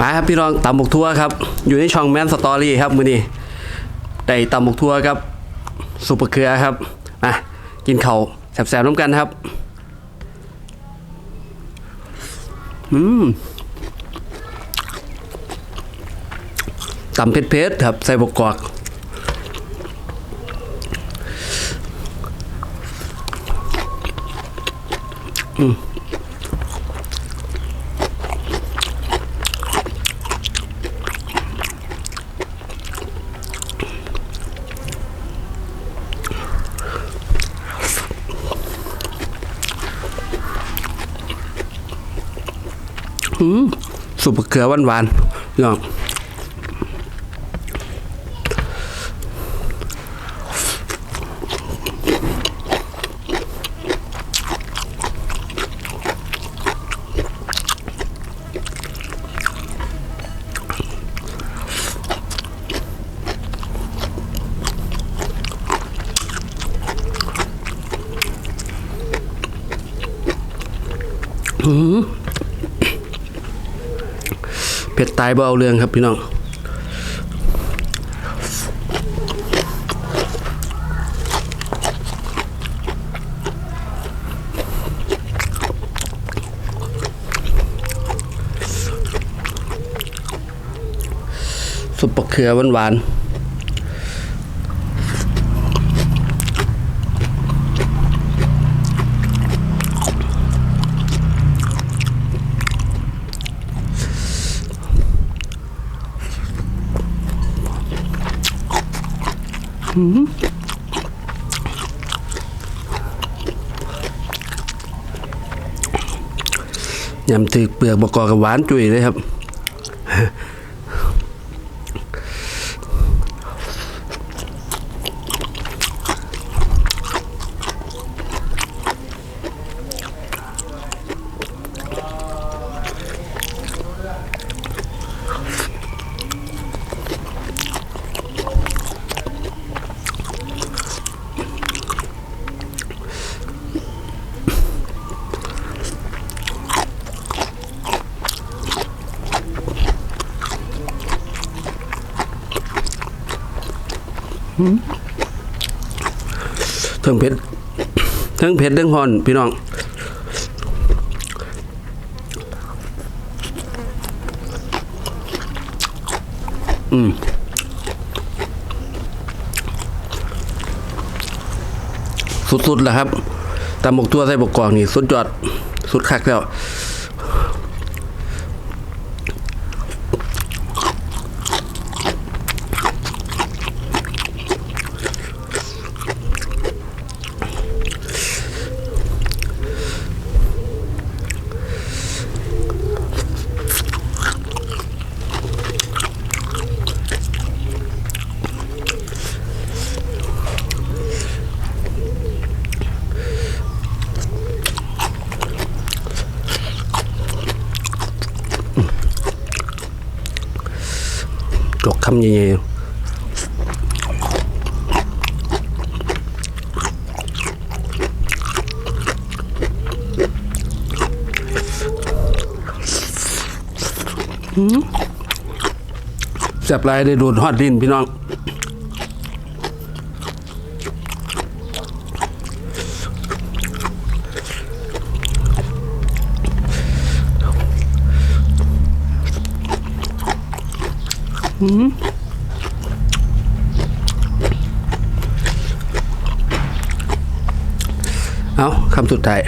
มาครับพี่น้องตำบกทั่วครับ อยู่ในช่องแมนสตอรี่ครับมือนี้ได้ตำบกทั่วครับสุปเปอร์เกลือครับมากินเขาวแสบๆน้ำกันครับ อืมตำเผ็ดๆครับ ใส่บกกอก สุปเกลือหวานๆพี่น้องเผ็ดตายบ่เอาเรื่องครับพี่น้องสุปเปอร์เขือหวานๆ ยำตือเปลือกบกกอกับหวานจุยเลยครับ ทิงเผ็ดเทิงเผ็ดเทิงฮอน พี่น้องอืมสุดๆแหละครับตำบกตัวใส่บกกองนี่ สุดยอด สุดคักแล้ว จกคำใหญ่ๆแสบลายได้โดนฮอดดินพี่น้อง เอาคำสุดท้าย